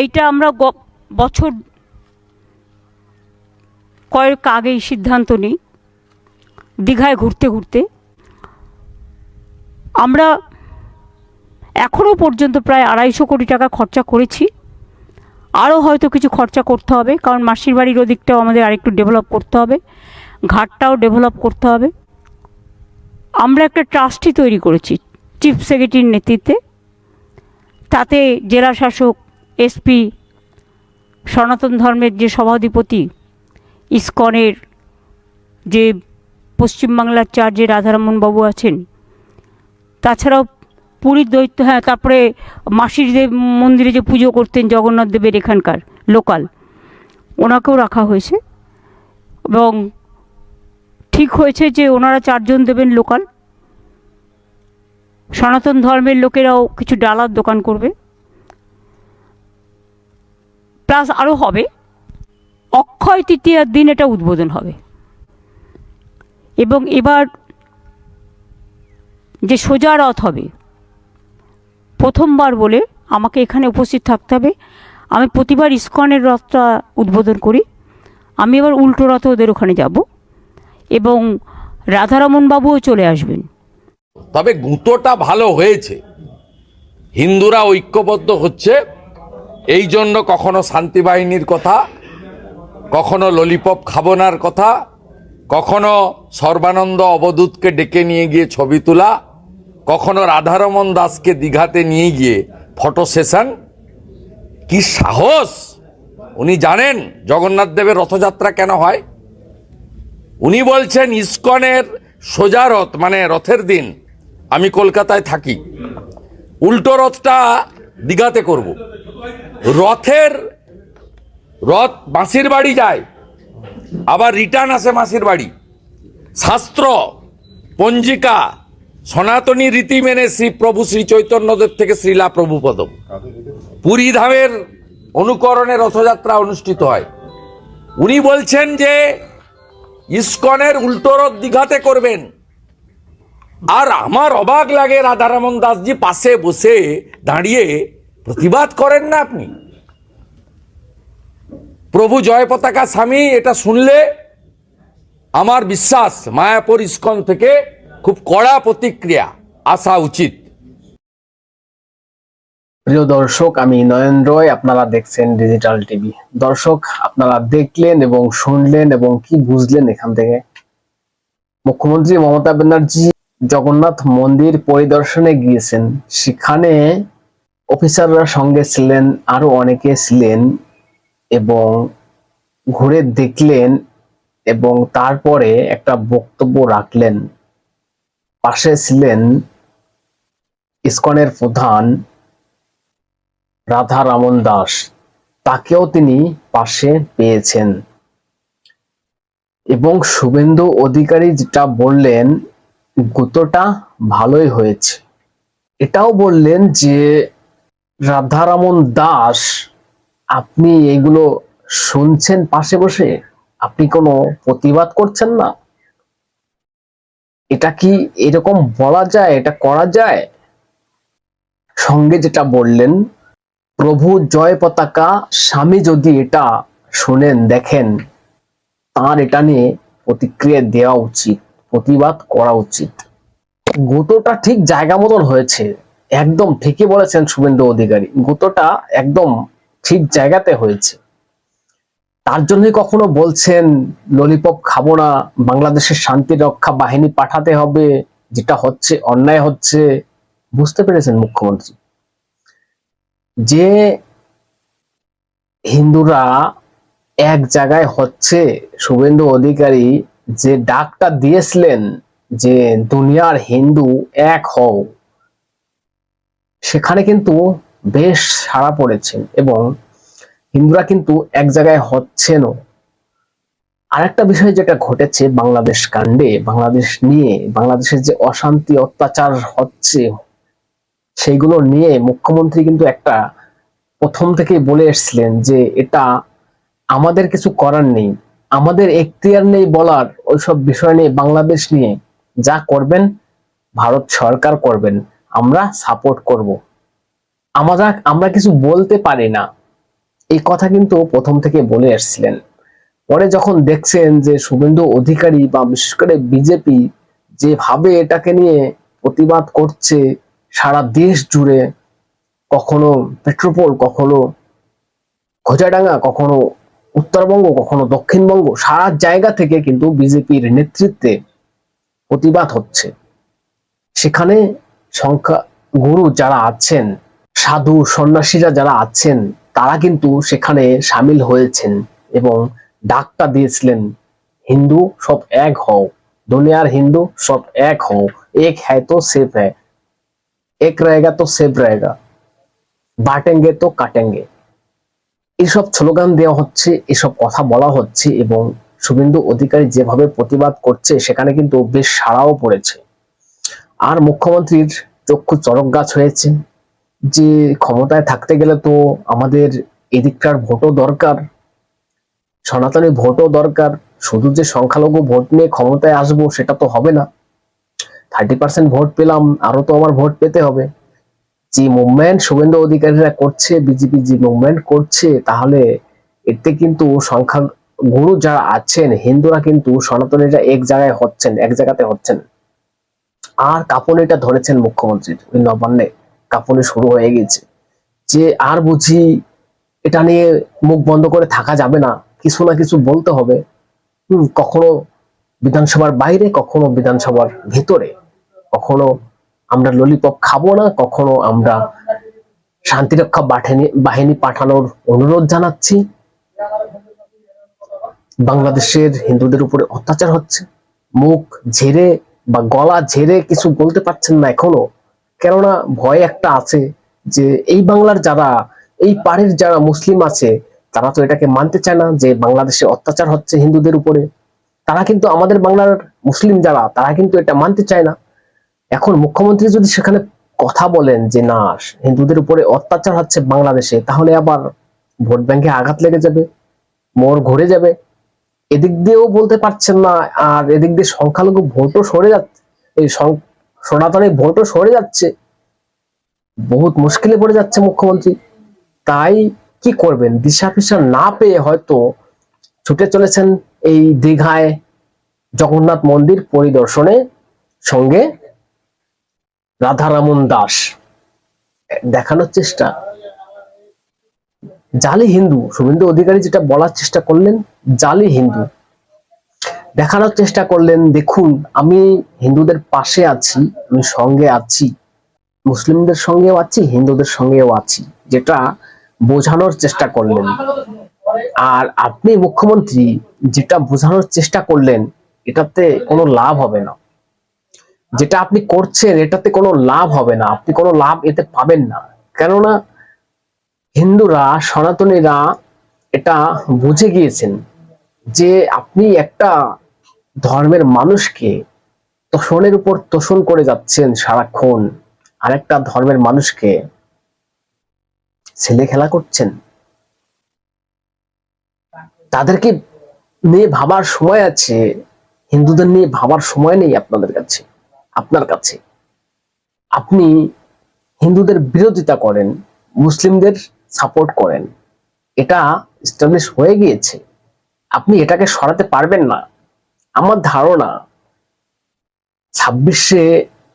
এইটা আমরা বছর কয়েক আগেই সিদ্ধান্ত নিই, দীঘায় ঘুরতে ঘুরতে। আমরা এখনও পর্যন্ত প্রায় আড়াইশো কোটি টাকা খরচা করেছি। আরও হয়তো কিছু খরচা করতে হবে, কারণ মাসির বাড়ির ওদিকটাও আমাদের আরেকটু ডেভেলপ করতে হবে, ঘাটটাও ডেভেলপ করতে হবে। আমরা একটা ট্রাস্টি তৈরি করেছি চিফ সেক্রেটারির নেতৃত্বে। তাতে জেলা শাসক এসপি সনাতন ধর্মের যে সভাধিপতি, ইসকনের যে পশ্চিমবাংলার চার্জে রাধারমন বাবু আছেন, তাছাড়াও পুরীর দৈত্য হ্যাঁ তারপরে মাসির দেব মন্দিরে যে পুজো করতেন জগন্নাথ দেবের এখানকার লোকাল, ওনাকেও রাখা হয়েছে এবং ঠিক হয়েছে যে ওনারা চারজন দেবেন লোকাল। সনাতন ধর্মের লোকেরাও কিছু ডালার দোকান করবে। প্লাস আরও হবে, অক্ষয় তৃতীয়ার দিন এটা উদ্বোধন হবে। এবং এবার যে সোজা রথ হবে, প্রথমবার বলে আমাকে এখানে উপস্থিত থাকতে হবে। আমি প্রতিবার ইস্কনের রথটা উদ্বোধন করি। আমি এবার উল্টো রথে ওদের ওখানে যাব এবং রাধারমন বাবুও চলে আসবেন। তবে গুঁতোটা ভালো হয়েছে। হিন্দুরা ঐক্যবদ্ধ হচ্ছে। এই জন্য কখনো শান্তি বাহিনীর কথা, কখনো ললিপপ খাবনার কথা, কখনো সর্বানন্দ অবদূতকে ডেকে নিয়ে গিয়ে ছবি তোলা, কখনো রাধারমন দাসকে দীঘাতে নিয়ে গিয়ে ফটো সেশন কি সাহস! উনি জানেন জগন্নাথ দেবের রথযাত্রা কেন হয়? উনি বলছেন, ইস্কনের সোজা রথ মানে রথের দিন, আমি কলকাতায় থাকি, উল্টো রথটা দীঘাতে করব। রথের, রথ মাসির বাড়ি যায়, আবার রিটার্ন আসে মাসির বাড়ি। শাস্ত্র, পঞ্জিকা, সনাতনী রীতি মেনে শ্রী প্রভু শ্রী চৈতন্যদেব থেকে শ্রীলা প্রভুপদ পুরী ধামের অনুকরণে রথযাত্রা অনুষ্ঠিত হয়। উনি বলছেন যে, ইস্কনের উল্টো রথ দীঘাতে করবেন। আর আমার অবাক লাগে রাধারামন দাসজি পাশে বসে দাঁড়িয়ে প্রতিবাদ করেন না আপনি। প্রভু জয় পতাকা স্বামী, এটা শুনলে আমার বিশ্বাস মায়াপুর ইস্কন থেকে খুব কড়া প্রতিক্রিয়া, আসা উচিত। প্রিয় দর্শক, আমি নয়ন রয়, আপনারা দেখছেন ডিজিটাল টিভি দর্শক, আপনারা দেখলেন এবং শুনলেন এবং কি বুঝলেন এখান থেকে? মুখ্যমন্ত্রী মমতা ব্যানার্জি জগন্নাথ মন্দির পরিদর্শনে গিয়েছেন। সেখানে অফিসাররা সঙ্গে ছিলেন, আরও অনেকে ছিলেন এবং ঘুরে দেখলেন এবং তারপরে একটা বক্তব্য রাখলেন। পাশে ছিলেন ইসকনের প্রধান রাধা রামন দাস। তাকেও তিনি পাশে পেয়েছেন। এবং শুভেন্দু অধিকারী যেটা বললেন, গুতোটা ভালোই হয়েছে। এটাও বললেন যে রাধারামন দাস, আপনি এগুলো শুনছেন পাশে বসে? আপনি কোনো প্রতিবাদ করছেন না? এটা কি এরকম বলা যায়? এটা করা যায়? সঙ্গে যেটা বললেন, প্রভু জয় পতাকা, স্বামী যদি এটা শোনেন, দেখেন, তার এটা নিয়ে প্রতিক্রিয়া দেওয়া উচিত, প্রতিবাদ করা উচিত। গুতোটা ঠিক জায়গা মতন হয়েছে। একদম ঠিকই বলেছেন শুভেন্দু অধিকারী। গুতোটা একদম ঠিক জায়গাতে হয়েছে। তার জন্যই কখনো বলছেন, ললিপপ খাব না, বাংলাদেশের শান্তি রক্ষা বাহিনী পাঠাতে হবে, যেটা হচ্ছে, অন্যায় হচ্ছে। বুঝতে পেরেছেন মুখ্যমন্ত্রী। যে হিন্দুরা এক জায়গায় হচ্ছে, শুভেন্দু অধিকারী যে ডাকটা দিয়েছিলেন যে, দুনিয়ার হিন্দু এক হও। সেখানে কিন্তু বেশ সাড়া পড়েছেন এবং হিন্দুরা কিন্তু এক জায়গায় হচ্ছেনও। আরেকটা বিষয় যেটা ঘটেছে বাংলাদেশ কাণ্ডে, বাংলাদেশ নিয়ে, বাংলাদেশের যে অশান্তি, অত্যাচার হচ্ছে, সেইগুলো নিয়ে মুখ্যমন্ত্রী কিন্তু একটা প্রথম থেকেই বলে এসছিলেন যে এটা আমাদের কিছু করার নেই, আমাদের এখতিয়ার নেই বলার ওইসব বিষয় নিয়ে, বাংলাদেশ নিয়ে যা করবেন, ভারত সরকার করবেন। আমরা সাপোর্ট করব। আমরা আমরা কিছু বলতে পারি না। এই কথা কিন্তু প্রথম থেকে বলে আসছিলেন। পরে যখন দেখছেন যে শুভেন্দু অধিকারী বা বিশেষ করে বিজেপি যেভাবে এটাকে নিয়ে প্রতিবাদ করছে সারা দেশ জুড়ে, কখনো পেট্রোপোল, কখনো খোঁজাডাঙ্গা কখনো উত্তরবঙ্গ, কখনো দক্ষিণবঙ্গ, সারা জায়গা থেকে কিন্তু বিজেপির নেতৃত্বে প্রতিবাদ হচ্ছে। সেখানে সংখ্যা গুরু যারা আছেন, সাধু সন্ন্যাসীরা যারা আছেন, তারা কিন্তু সেখানে সামিল হয়েছেন এবং ডাকটা দিয়েছিলেন, হিন্দু সব এক হও, দুনিয়ার হিন্দু সব এক হও, এক হ্যায় তো সেফ হ্যায়, এক রয়েগা তো সেফ রয়েগা, বাটেঙ্গে তো কাটেঙ্গে। এসব স্লোগান দেওয়া হচ্ছে, এসব কথা বলা হচ্ছে এবং শুভেন্দু অধিকারী যেভাবে প্রতিবাদ করছে, সেখানে কিন্তু বেশ সাড়াও পড়েছে। আর মুখ্যমন্ত্রীর চক্ষু চরক গাছ হয়েছে। যে ক্ষমতায় থাকতে গেলে তো আমাদের এদিকটার ভোটও দরকার, সনাতনী ভোটও দরকার, শুধু যে সংখ্যালঘু ভোট নিয়ে ক্ষমতায় আসব সেটা তো হবে না। থার্টি পার্সেন্ট ভোট পেলাম আরও তো আমার ভোট পেতে হবে। যে মুভমেন্ট শুভেন্দু অধিকারীরা করছে বিজেপি যে মুভমেন্ট করছে, তাহলে এতে কিন্তু সংখ্যা গুরু যারা আছেন, হিন্দুরা কিন্তু সনাতনীরা এক জায়গায় হচ্ছেন, এক জায়গাতে হচ্ছেন। আর কাঁপুনিটা ধরেছেন মুখ্যমন্ত্রীর ওই নবান্নে কাঁপুনি শুরু হয়ে গেছে। যে আর বুঝি এটা নিয়ে মুখ বন্ধ করে থাকা যাবে না, কিছু না কিছু বলতে হবে। হম, কখনো বিধানসভার বাইরে, কখনো বিধানসভার ভেতরে। কখনো আমরা ললিপপ খাব না, কখনো আমরা শান্তিরক্ষা বাহিনী বাহিনী পাঠানোর অনুরোধ জানাচ্ছি। বাংলাদেশের হিন্দুদের উপরে অত্যাচার হচ্ছে, মুখ ঝেড়ে বা গলা ঝেড়ে কিছু বলতে পারছেন না এখনও, কেননা ভয় একটা আছে যে এই বাংলার যারা, এই পাড়ের যারা মুসলিম আছে, তারা তো এটাকে মানতে চায় না যে বাংলাদেশে অত্যাচার হচ্ছে হিন্দুদের উপরে। তারা কিন্তু আমাদের বাংলার মুসলিম যারা, তারা কিন্তু এটা মানতে চায় না। এখন মুখ্যমন্ত্রী যদি সেখানে কথা বলেন যে না, হিন্দুদের উপরে অত্যাচার হচ্ছে বাংলাদেশে, তাহলে আবার ভোট ব্যাংকে আঘাত লেগে যাবে মোর ঘুরে যাবে। এদিক দিয়েও বলতে পারছেন না, আর এদিক দিয়ে সংখ্যালঘু ভোটও সরে যাচ্ছে। এই সং- সনাতনী ভোটও সরে যাচ্ছে। বহুত মুশকিলে পড়ে যাচ্ছে মুখ্যমন্ত্রী। তাই কি করবেন? দিশা ফিসা না পেয়ে হয়তো ছুটে চলেছেন এই দীঘায় জগন্নাথ মন্দির পরিদর্শনে সঙ্গে রাধারামন দাস। দেখানোর চেষ্টা। জালি হিন্দু, শুভেন্দু অধিকারী যেটা বলার চেষ্টা করলেন, জালি হিন্দু। দেখানোর চেষ্টা করলেন, দেখুন, আমি হিন্দুদের পাশে আছি, আমি সঙ্গে আছি। মুসলিমদের সঙ্গেও আছি, হিন্দুদের সঙ্গেও আছি, যেটা বোঝানোর চেষ্টা করলেন। আর আপনি মুখ্যমন্ত্রী, যেটা বোঝানোর চেষ্টা করলেন, এটাতে কোনো লাভ হবে না। যেটা আপনি করছেন, এটাতে কোনো লাভ হবে না। আপনি কোনো লাভ এতে পাবেন না। কেননা হিন্দুরা, সনাতনীরা এটা বুঝে গিয়েছেন যে আপনি একটা ধর্মের মানুষকে তোষণের উপর তোষণ করে যাচ্ছেন সারাক্ষণ আরেকটা ধর্মের মানুষকে ছেলে খেলা করছেন। তাদেরকে নিয়ে ভাবার সময় আছে, হিন্দুদের নিয়ে ভাবার সময় নেই আপনাদের কাছে, আপনার কাছে। আপনি হিন্দুদের বিরোধিতা করেন, মুসলিমদের সাপোর্ট করেন। এটা স্টাবলিশ হয়ে গিয়েছে। আপনি এটাকে সরাতে পারবেন না। আমার ধারণা, ছাব্বিশে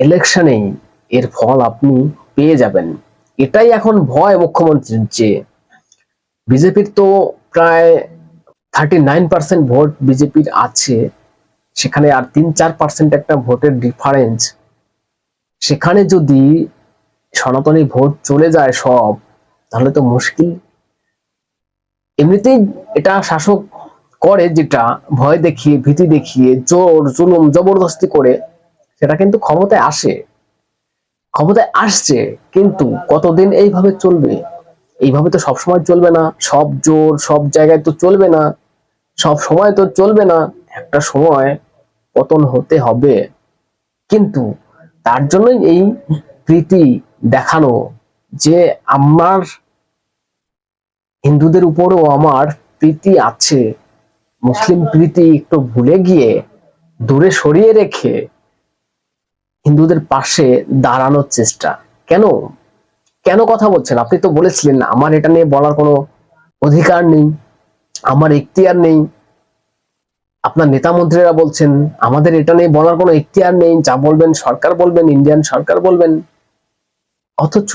ইলেকশনেই এর ফল আপনি পেয়ে যাবেন। এটাই এখন ভয় মুখ্যমন্ত্রীর যে, বিজেপির তো প্রায় থার্টি নাইন পার্সেন্ট ভোট বিজেপির আছে। সেখানে আর তিন চার পার্সেন্ট একটা ভোটের ডিফারেন্স সেখানে যদি সনাতনী ভোট চলে যায় সব তাহলে তো মুশকিল। এমনিতেই এটা শাসক করে যেটা, ভয় দেখিয়ে, ভীতি দেখিয়ে, জোর, জুলুম, জবরদস্তি করে, সেটা কিন্তু ক্ষমতায় আসে। ক্ষমতায় আসছে, কিন্তু কতদিন এইভাবে চলবে? এইভাবে তো সবসময় চলবে না। সব জোর, সব জায়গায় তো চলবে না। সব সময় তো চলবে না। একটা সময় পতন হতে হবে। কিন্তু তার জন্যই এই প্রীতি দেখানো যে আমার হিন্দুদের উপরও আমার প্রীতি আছে। মুসলিম প্রীতি একটু ভুলে গিয়ে দূরে সরিয়ে রেখে হিন্দুদের পাশে দাঁড়ানোর চেষ্টা। কেন? কেন কথা বলছেন? আপনি তো বলেছিলেন আমার এটা নিয়ে বলার কোনো অধিকার নেই আমার এখতিয়ার নেই। আপনার নেতা মন্ত্রীরা বলছেন আমাদের এটা নিয়ে বলার কোনো এখতিয়ার নেই যা বলবেন সরকার বলবেন ইন্ডিয়ান সরকার বলবেন। অথচ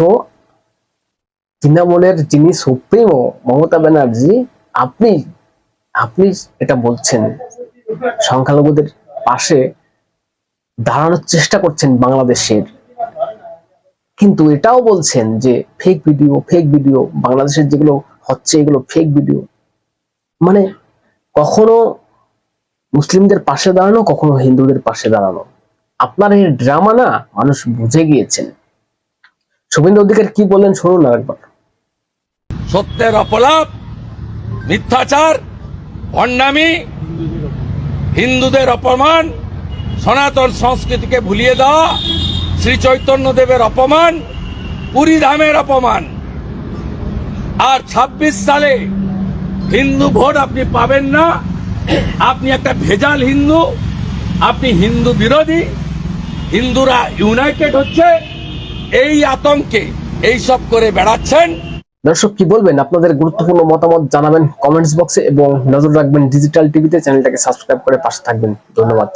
তৃণমূলের যিনি সুপ্রিমো মমতা ব্যানার্জি, আপনি আপনি এটা বলছেন। সংখ্যালঘুদের পাশে দাঁড়ানোর চেষ্টা করছেন বাংলাদেশের। কিন্তু এটাও বলছেন যে ফেক ভিডিও ফেক ভিডিও বাংলাদেশের যেগুলো হচ্ছে এগুলো ফেক ভিডিও মানে কখনো মুসলিমদের পাশে দাঁড়ানো, কখনো হিন্দুদের পাশে দাঁড়ানো। আপনার এই ড্রামা না, মানুষ বুঝে গিয়েছেন। শুভেন্দু অধিকার কি বললেন, শুনুন আর একবার। সত্যের অপলাপ, মিথ্যাচার, ভণ্ডামি, হিন্দুদের অপমান, সনাতন সংস্কৃতিকে ভুলিয়ে দেওয়া, শ্রী চৈতন্যদেবের অপমান, পুরী ধামের অপমান। আর ২৬ সালে হিন্দু ভোট আপনি পাবেন না। আপনি একটা ভেজাল হিন্দু, আপনি হিন্দু বিরোধী, হিন্দুরা ইউনাইটেড হচ্ছে, এই আতঙ্কে এইসব করে বেড়াচ্ছেন। দর্শক, কি বলবেন? আপনাদের গুরুত্বপূর্ণ মতামত জানাবেন কমেন্টস বক্সে এবং নজর রাখবেন ডিজিটাল টিভিতে। চ্যানেলটাকে সাবস্ক্রাইব করে পাশে থাকবেন। ধন্যবাদ।